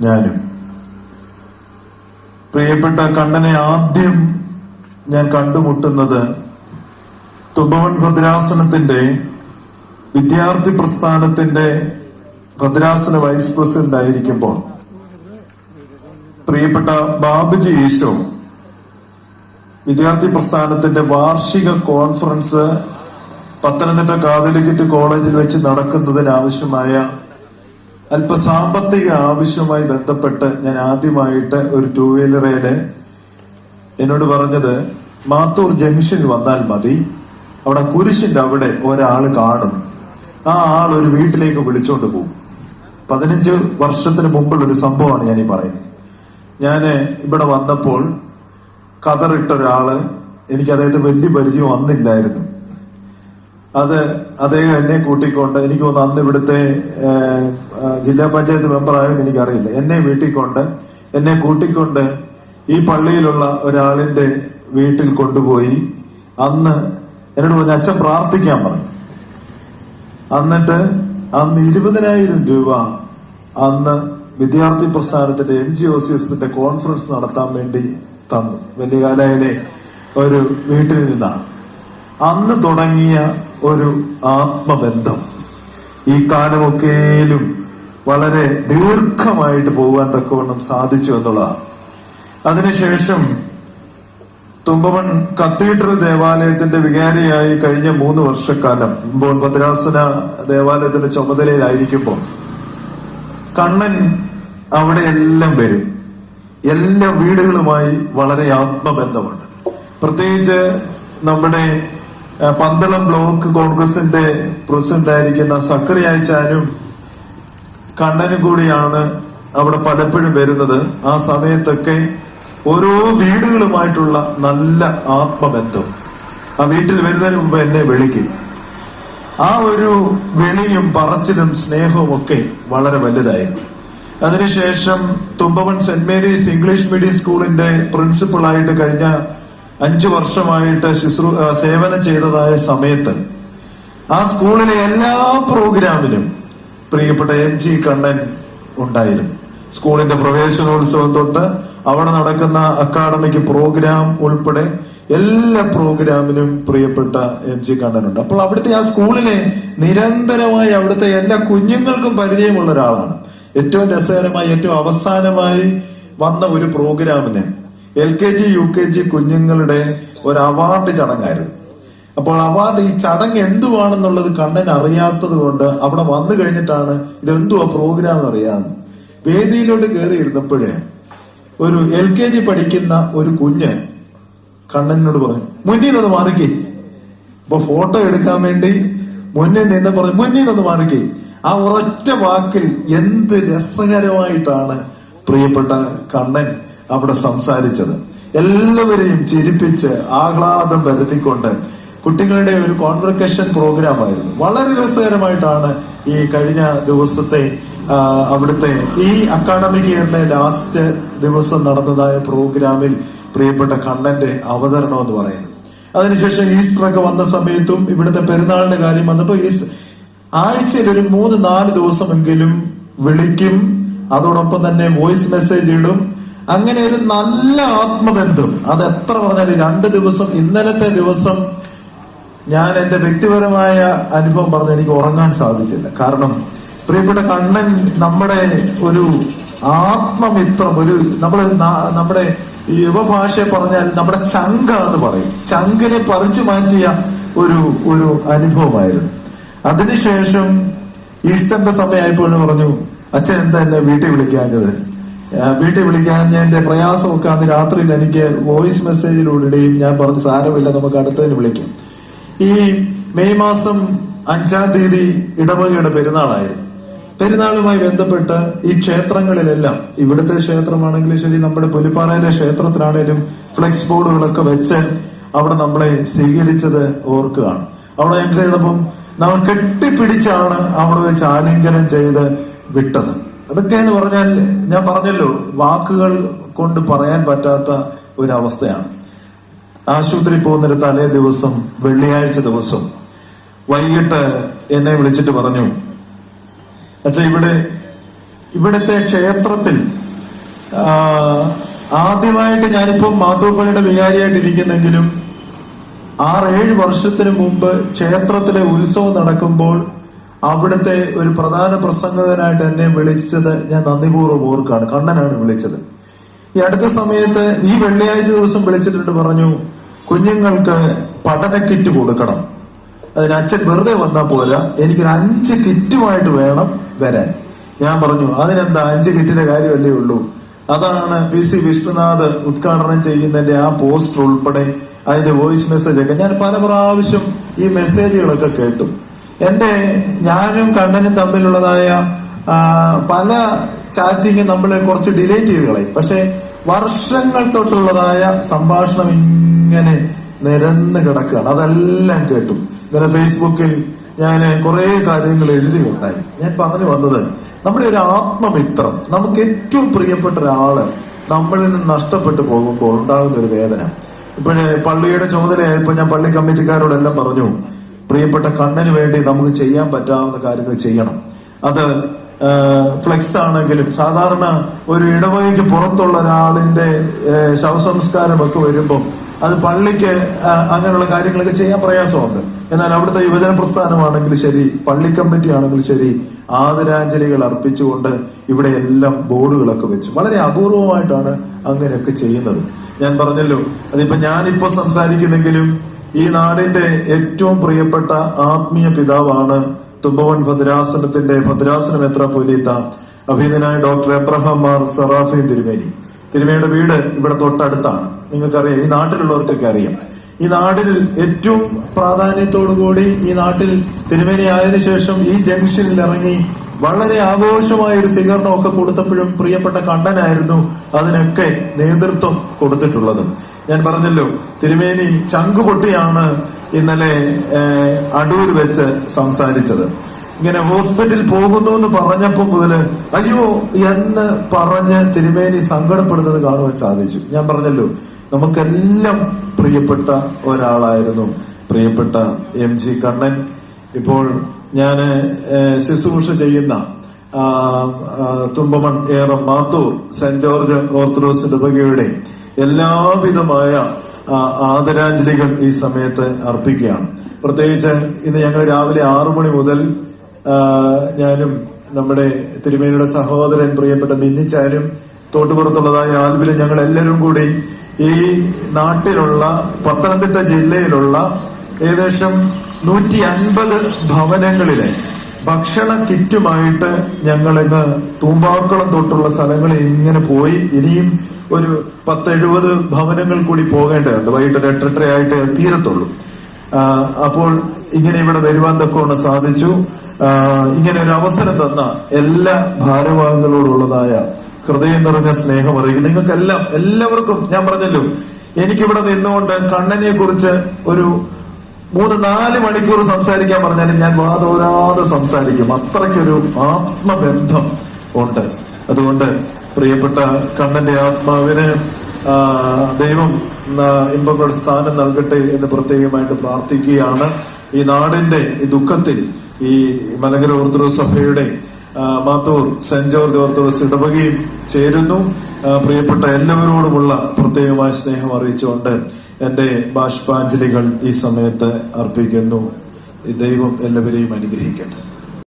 ഞാനും. പ്രിയപ്പെട്ട കണ്ണനെ ആദ്യം ഞാൻ കണ്ടുമുട്ടുന്നത് തുമ്പവൻ ഭദ്രാസനത്തിന്റെ വിദ്യാർത്ഥി പ്രസ്ഥാനത്തിന്റെ ഭദ്രാസന വൈസ് പ്രസിഡന്റ് ആയിരിക്കുമ്പോൾ. പ്രിയപ്പെട്ട ബാബുജി ഈശോ വിദ്യാർത്ഥി പ്രസ്ഥാനത്തിന്റെ വാർഷിക കോൺഫറൻസ് പത്തനംതിട്ട കാതലിക്കറ്റ് കോളേജിൽ വെച്ച് നടക്കുന്നതിന് ആവശ്യമായ അല്പ സാമ്പത്തിക ആവശ്യവുമായി ബന്ധപ്പെട്ട് ഞാൻ ആദ്യമായിട്ട് ഒരു ടൂ വീലറേടെ എന്നോട് പറഞ്ഞത് മാത്തൂർ ജംഗ്ഷൻ വന്നാൽ മതി. അവിടെ കുരിശിന്റെ അവിടെ ഒരാൾ കാണും. ആ ആൾ ഒരു വീട്ടിലേക്ക് വിളിച്ചോണ്ട് പോകും പതിനഞ്ച് വർഷത്തിന് മുമ്പുള്ള ഒരു സംഭവമാണ് ഞാൻ ഈ പറയുന്നത്. ഞാൻ ഇവിടെ വന്നപ്പോൾ കതറിട്ട ഒരാൾ എനിക്ക് അദ്ദേഹത്തെ വലിയ പരിചയം വന്നില്ലായിരുന്നു. അത് അദ്ദേഹം എന്നെ കൂട്ടിക്കൊണ്ട് എനിക്ക് തോന്നുന്നു അന്ന് ഇവിടുത്തെ ജില്ലാ പഞ്ചായത്ത് ആയെന്ന് എനിക്കറിയില്ല. എന്നെ വീട്ടിക്കൊണ്ട് എന്നെ കൂട്ടിക്കൊണ്ട് ഈ പള്ളിയിലുള്ള ഒരാളിന്റെ വീട്ടിൽ കൊണ്ടുപോയി അന്ന് എന്നോട് പറഞ്ഞ അച്ഛൻ പ്രാർത്ഥിക്കാൻ പറഞ്ഞു. എന്നിട്ട് അന്ന് ഇരുപതിനായിരം രൂപ അന്ന് വിദ്യാർത്ഥി പ്രസ്ഥാനത്തിന്റെ M G O C conference നടത്താൻ വേണ്ടി തന്നു. വലിയകാലയിലെ ഒരു വീട്ടിൽ നിന്നാണ്. അന്ന് തുടങ്ങിയ ഒരു ആത്മബന്ധം ഈ കാലമൊക്കെയിലും വളരെ ദീർഘമായിട്ട് പോകാൻ തക്കവണ്ണം സാധിച്ചു എന്നുള്ളതാണ്. അതിനുശേഷം തുമ്പമൺ കത്തീഡ്രൽ ദേവാലയത്തിന്റെ വികാരിയായി കഴിഞ്ഞ മൂന്ന് വർഷക്കാലം ഇപ്പോൾ ഭദ്രാസന ദേവാലയത്തിന്റെ ചുമതലയിലായിരിക്കുമ്പോൾ കണ്ണൻ അവിടെ എല്ലാം വരും. എല്ലാ വീടുകളുമായി വളരെ ആത്മബന്ധമുണ്ട്. പ്രത്യേകിച്ച് നമ്മുടെ പന്തളം ബ്ലോക്ക് കോൺഗ്രസിന്റെ പ്രസിഡന്റ് ആയിരിക്കുന്ന സക്കറിയാച്ചാനും കണ്ണനും കൂടിയാണ് അവിടെ പലപ്പോഴും വരുന്നത്. ആ സമയത്തൊക്കെ ഓരോ വീടുകളുമായിട്ടുള്ള നല്ല ആത്മബന്ധം. ആ വീട്ടിൽ വരുന്നതിന് മുമ്പ് എന്നെ വിളിക്കും. ആ ഒരു വിളിയും പറച്ചിലും സ്നേഹവും ഒക്കെ വളരെ വലുതായിരുന്നു. അതിനുശേഷം Thumpamon Saint Mary's English medium സ്കൂളിന്റെ പ്രിൻസിപ്പളായിട്ട് കഴിഞ്ഞ അഞ്ചു വർഷമായിട്ട് ശുശ്രൂ സേവനം ചെയ്തതായ സമയത്ത് ആ സ്കൂളിലെ എല്ലാ പ്രോഗ്രാമിനും പ്രിയപ്പെട്ട എം ജി കണ്ണൻ ഉണ്ടായിരുന്നു. സ്കൂളിന്റെ പ്രവേശനോത്സവം തൊട്ട് അവിടെ നടക്കുന്ന അക്കാഡമിക് പ്രോഗ്രാം ഉൾപ്പെടെ എല്ലാ പ്രോഗ്രാമിനും പ്രിയപ്പെട്ട എം ജി കണ്ണനുണ്ട്. അപ്പോൾ അവിടുത്തെ ആ സ്കൂളിനെ നിരന്തരമായി അവിടുത്തെ എല്ലാ കുഞ്ഞുങ്ങൾക്കും പരിചയമുള്ള ഒരാളാണ്. ഏറ്റവും രസകരമായി ഏറ്റവും അവസാനമായി വന്ന ഒരു പ്രോഗ്രാമിന് L K G U K G കുഞ്ഞുങ്ങളുടെ ഒരു അവാർഡ് ചടങ്ങായിരുന്നു. അപ്പോൾ അവാർഡ് ഈ ചടങ്ങ് എന്തുവാണെന്നുള്ളത് കണ്ണൻ അറിയാത്തത് കൊണ്ട് അവിടെ വന്നു കഴിഞ്ഞിട്ടാണ് ഇതെന്തുവാ പ്രോഗ്രാം അറിയാന്ന്. വേദിയിലോട്ട് കയറി ഇരുന്നപ്പോഴേ ഒരു എൽ കെ ജി പഠിക്കുന്ന ഒരു കുഞ്ഞ് കണ്ണനോട് പറഞ്ഞു മുന്നിൽ നിന്ന് മാറിക്കേ. അപ്പൊ ഫോട്ടോ എടുക്കാൻ വേണ്ടി മുന്നിൽ നിന്ന് പറഞ്ഞു മുന്നിൽ നിന്ന് മാറിക്കേ. ആ ഒരൊറ്റ വാക്കിൽ എന്ത് രസകരമായിട്ടാണ് പ്രിയപ്പെട്ട കണ്ണൻ അവിടെ സംസാരിച്ചത്. എല്ലാവരെയും ചിരിപ്പിച്ച് ആഹ്ലാദം വരുത്തിക്കൊണ്ട് കുട്ടികളുടെ ഒരു കോൺവെക്കേഷൻ പ്രോഗ്രാം ആയിരുന്നു. വളരെ രസകരമായിട്ടാണ് ഈ കഴിഞ്ഞ ദിവസത്തെ അവിടുത്തെ ഈ അക്കാഡമിക് ഇയറിലെ ലാസ്റ്റ് ദിവസം നടന്നതായ പ്രോഗ്രാമിൽ പ്രിയപ്പെട്ട കണ്ണന്റെ അവതരണം എന്ന് പറയുന്നത്. അതിനുശേഷം ഈസ്റ്റർ ഒക്കെ വന്ന സമയത്തും ഇവിടുത്തെ പെരുന്നാളിന്റെ കാര്യം വന്നപ്പോൾ ഈസ്റ്റർ ആഴ്ചയിൽ ഒരു മൂന്ന് നാല് ദിവസമെങ്കിലും വിളിക്കും അതോടൊപ്പം തന്നെ വോയിസ് മെസ്സേജ് ഇടും. അങ്ങനെ ഒരു നല്ല ആത്മബന്ധം. അത് എത്ര പറഞ്ഞാലും രണ്ട് ദിവസം ഇന്നലത്തെ ദിവസം ഞാൻ എന്റെ വ്യക്തിപരമായ അനുഭവം പറഞ്ഞ് എനിക്ക് ഉറങ്ങാൻ സാധിച്ചില്ല. കാരണം പ്രിയപ്പെട്ട കണ്ണൻ നമ്മുടെ ഒരു ആത്മമിത്രം ഒരു നമ്മൾ നമ്മുടെ ഈ യുവഭാഷയെ പറഞ്ഞാൽ നമ്മുടെ ചങ്ക എന്ന് പറയും. ചങ്കിനെ പറിച്ചു മാറ്റിയ ഒരു ഒരു അനുഭവമായിരുന്നു. അതിനുശേഷം ഈസ്റ്ററിന്റെ സമയമായപ്പോൾ പറഞ്ഞു അച്ഛൻ എന്താ എന്നെ വീട്ടിൽ വിളിക്കാഞ്ഞത്? വീട്ടിൽ വിളിക്കാൻ എന്റെ പ്രയാസമൊക്കെ അന്ന് രാത്രിയിൽ എനിക്ക് വോയിസ് മെസ്സേജിലൂടെയും ഞാൻ പറഞ്ഞു സാരമില്ല നമുക്ക് അടുത്തതിന് വിളിക്കാം. ഈ മെയ് മാസം അഞ്ചാം തീയതി ഇടവകയുടെ പെരുന്നാളായിരുന്നു. പെരുന്നാളുമായി ബന്ധപ്പെട്ട് ഈ ക്ഷേത്രങ്ങളിലെല്ലാം ഇവിടുത്തെ ക്ഷേത്രമാണെങ്കിലും ശരി നമ്മുടെ പുലിപ്പാറയിലെ ക്ഷേത്രത്തിലാണേലും ഫ്ലെക്സ് ബോർഡുകളൊക്കെ വെച്ച് അവിടെ നമ്മളെ സ്വീകരിച്ചത് ഓർക്കുകയാണ്. അവിടെ ഞങ്ങൾ ചെയ്തപ്പം നമ്മൾ കെട്ടിപ്പിടിച്ചാണ് അവിടെ വെച്ച് ആലിംഗനം ചെയ്ത് വിട്ടത്. അതൊക്കെ എന്ന് പറഞ്ഞാൽ ഞാൻ പറഞ്ഞല്ലോ വാക്കുകൾ കൊണ്ട് പറയാൻ പറ്റാത്ത ഒരവസ്ഥയാണ്. ആശുപത്രി പോകുന്നൊരു തലേ ദിവസം വെള്ളിയാഴ്ച ദിവസം വൈകിട്ട് എന്നെ വിളിച്ചിട്ട് പറഞ്ഞു അച്ഛ ഇവിടെ ഇവിടുത്തെ ക്ഷേത്രത്തിൽ ആദ്യമായിട്ട് ഞാനിപ്പോ മാധവപ്പള്ളിയുടെ വികാരിയായിട്ട് ഇരിക്കുന്നെങ്കിലും ആറേഴ് വർഷത്തിന് മുമ്പ് ക്ഷേത്രത്തിലെ ഉത്സവം നടക്കുമ്പോൾ അവിടുത്തെ ഒരു പ്രധാന പ്രസംഗകനായിട്ട് എന്നെ വിളിച്ചത് ഞാൻ നന്ദിപൂർവം ഓർക്കാണ് കണ്ണനാണ് വിളിച്ചത്. ഈ അടുത്ത സമയത്ത് ഈ വെള്ളിയാഴ്ച ദിവസം വിളിച്ചിട്ടുണ്ട് പറഞ്ഞു കുഞ്ഞുങ്ങൾക്ക് പഠന കിറ്റ് കൊടുക്കണം. അതിന് അച്ഛൻ വെറുതെ വന്നാൽ പോരാ. എനിക്കൊരു അഞ്ച് കിറ്റുമായിട്ട് വേണം വരാൻ. ഞാൻ പറഞ്ഞു അതിനെന്താ? അഞ്ച് കിറ്റിന്റെ കാര്യമല്ലേ ഉള്ളൂ. അതാണ് പി സി വിഷ്ണുനാഥ് ഉദ്ഘാടനം ചെയ്യുന്നതിന്റെ ആ പോസ്റ്റർ ഉൾപ്പെടെ അതിന്റെ വോയിസ് മെസ്സേജ് ഒക്കെ. ഞാൻ പല പ്രാവശ്യം ഈ മെസ്സേജുകളൊക്കെ കേട്ടു. എന്റെ ഞാനും കണ്ണനും തമ്മിലുള്ളതായ പല ചാറ്റിങ് നമ്മൾ കുറച്ച് ഡിലേറ്റ് ചെയ്ത് കളയും. പക്ഷെ വർഷങ്ങൾ തൊട്ടുള്ളതായ സംഭാഷണം ഇങ്ങനെ നിരന്ന് കിടക്കുകയാണ്. അതെല്ലാം കേട്ടു. ഇന്നലെ ഫേസ്ബുക്കിൽ ഞാൻ കുറെ കാര്യങ്ങൾ എഴുതിയുണ്ടായി ഞാൻ പറഞ്ഞു വന്നത് നമ്മുടെ ഒരു ആത്മമിത്രം നമുക്ക് ഏറ്റവും പ്രിയപ്പെട്ട ഒരാൾ നമ്മളിൽ നിന്ന് നഷ്ടപ്പെട്ടു പോകുമ്പോൾ ഉണ്ടാകുന്ന ഒരു വേദന. ഇപ്പോഴേ പള്ളിയുടെ ചുമതലയായപ്പോൾ ഞാൻ പള്ളി കമ്മിറ്റിക്കാരോടെല്ലാം പറഞ്ഞു പ്രിയപ്പെട്ട കണ്ണന് വേണ്ടി നമുക്ക് ചെയ്യാൻ പറ്റാവുന്ന കാര്യങ്ങൾ ചെയ്യണം. അത് ഫ്ലെക്സ് ആണെങ്കിലും സാധാരണ ഒരു ഇടവകയ്ക്ക് പുറത്തുള്ള ഒരാളിന്റെ ശവസംസ്കാരം ശവസംസ്കാരമൊക്കെ വരുമ്പോൾ അത് പള്ളിക്ക് അങ്ങനെയുള്ള കാര്യങ്ങളൊക്കെ ചെയ്യാൻ പ്രയാസമുണ്ട്. എന്നാൽ അവിടുത്തെ യുവജന പ്രസ്ഥാനമാണെങ്കിലും ശരി പള്ളി കമ്മിറ്റി ആണെങ്കിലും ശരി ആദരാഞ്ജലികൾ അർപ്പിച്ചുകൊണ്ട് ഇവിടെ എല്ലാം ബോർഡുകളൊക്കെ വെച്ചു. വളരെ അപൂർവമായിട്ടാണ് അങ്ങനെയൊക്കെ ചെയ്യുന്നത്. ഞാൻ പറഞ്ഞല്ലോ അതിപ്പോ ഞാനിപ്പോ സംസാരിക്കുന്നെങ്കിലും ഈ നാടിന്റെ ഏറ്റവും പ്രിയപ്പെട്ട ആത്മീയ പിതാവാണ് തുമ്പവൻ ഭദ്രാസനത്തിന്റെ ഭദ്രാസനം എത്ര പോലീത്ത അഭിനനായ ഡോക്ടർ എബ്രഹാം മാർ സറാഫി തിരുമേനി. തിരുമേനിയുടെ വീട് ഇവിടെ തൊട്ടടുത്താണ്. നിങ്ങൾക്കറിയാം ഈ നാട്ടിലുള്ളവർക്കൊക്കെ അറിയാം. ഈ നാട്ടിൽ ഏറ്റവും പ്രാധാന്യത്തോടു കൂടി ഈ നാട്ടിൽ തിരുമേനി ആയതിനു ശേഷം ഈ ജംഗ്ഷനിൽ ഇറങ്ങി വളരെ ആഘോഷമായ ഒരു സ്വീകരണമൊക്കെ കൊടുത്തപ്പോഴും പ്രിയപ്പെട്ട കണ്ടനായിരുന്നു അതിനൊക്കെ നേതൃത്വം കൊടുത്തിട്ടുള്ളത്. ഞാൻ പറഞ്ഞല്ലോ തിരുമേനി ചങ്കുപൊട്ടിയാണ് ഇന്നലെ അടൂർ വെച്ച് സംസാരിച്ചത്. ഇങ്ങനെ ഹോസ്പിറ്റലിൽ പോകുന്നു എന്ന് പറഞ്ഞപ്പോൾ മുതൽ അയ്യോ എന്ന് പറഞ്ഞ് തിരുമേനി സങ്കടപ്പെടുന്നത് കാണുവാൻ സാധിച്ചു. ഞാൻ പറഞ്ഞല്ലോ നമുക്കെല്ലാം പ്രിയപ്പെട്ട ഒരാളായിരുന്നു. പ്രിയപ്പെട്ട എം ജി കണ്ണൻ. ഇപ്പോൾ ഞാൻ ശുശ്രൂഷ ചെയ്യുന്ന Thumpamon Eram Mathoor saint George orthodox ഇടവകയുടെ എല്ലാവിധമായ ആദരാഞ്ജലികൾ ഈ സമയത്ത് അർപ്പിക്കുകയാണ്. പ്രത്യേകിച്ച് ഇന്ന് ഞങ്ങൾ രാവിലെ ആറു മണി മുതൽ ഞാനും നമ്മുടെ തിരുമേനിയുടെ സഹോദരൻ പ്രിയപ്പെട്ട ബിന്നിച്ചാരും തോട്ടുപുറത്തുള്ളതായ ആൽബിലും ഞങ്ങൾ എല്ലാവരും കൂടി ഈ നാട്ടിലുള്ള പത്തനംതിട്ട ജില്ലയിലുള്ള ഏകദേശം നൂറ്റി അൻപത് ഭവനങ്ങളിലെ ഭക്ഷണ കിറ്റുമായിട്ട് ഞങ്ങളിങ്ങ് തൂമ്പാക്കുളം തൊട്ടുള്ള സ്ഥലങ്ങളിൽ ഇങ്ങനെ പോയി. ഇനിയും ഒരു പത്തെഴുപത് ഭവനങ്ങൾ കൂടി പോകേണ്ടതുണ്ട്. വൈകിട്ട് ഒരു എട്ടെട്ടരയായിട്ട് തീരത്തുള്ളൂ അപ്പോൾ ഇങ്ങനെ ഇവിടെ വരുവാൻ തക്കവണ്ണം സാധിച്ചു. ഇങ്ങനെ ഒരു അവസരം തന്ന എല്ലാ ഭാരവാഹികളോടുള്ളതായ ഹൃദയം നിറഞ്ഞ സ്നേഹം അറിയിക്കും നിങ്ങൾക്കെല്ലാം എല്ലാവർക്കും ഞാൻ പറഞ്ഞല്ലോ എനിക്കിവിടെ നിന്നുകൊണ്ട് കണ്ണനെ കുറിച്ച് ഒരു മൂന്ന് നാല് മണിക്കൂർ സംസാരിക്കാൻ പറഞ്ഞാലും ഞാൻ വാതോരാതെ സംസാരിക്കും. അത്രയ്ക്കൊരു ആത്മബന്ധം ഉണ്ട്. അതുകൊണ്ട് പ്രിയപ്പെട്ട കണ്ണന്റെ ആത്മാവിന് ദൈവം ഇമ്പങ്ങൾ സ്ഥാനം നൽകട്ടെ എന്ന് പ്രത്യേകമായിട്ട് പ്രാർത്ഥിക്കുകയാണ്. ഈ നാടിന്റെ ഈ ദുഃഖത്തിൽ ഈ മലങ്കര ഓർത്തഡോക്സ് സഭയുടെ മാത്തൂർ സെന്റ് ജോർജ് ഓർത്തഡോക്സ് ഇടവകയും ചേരുന്നു. പ്രിയപ്പെട്ട എല്ലാവരോടുമുള്ള പ്രത്യേകമായ സ്നേഹം അറിയിച്ചുകൊണ്ട് എന്റെ ബാഷ്പാഞ്ജലികൾ ഈ സമയത്ത് അർപ്പിക്കുന്നു. ദൈവം എല്ലാവരെയും അനുഗ്രഹിക്കട്ടെ.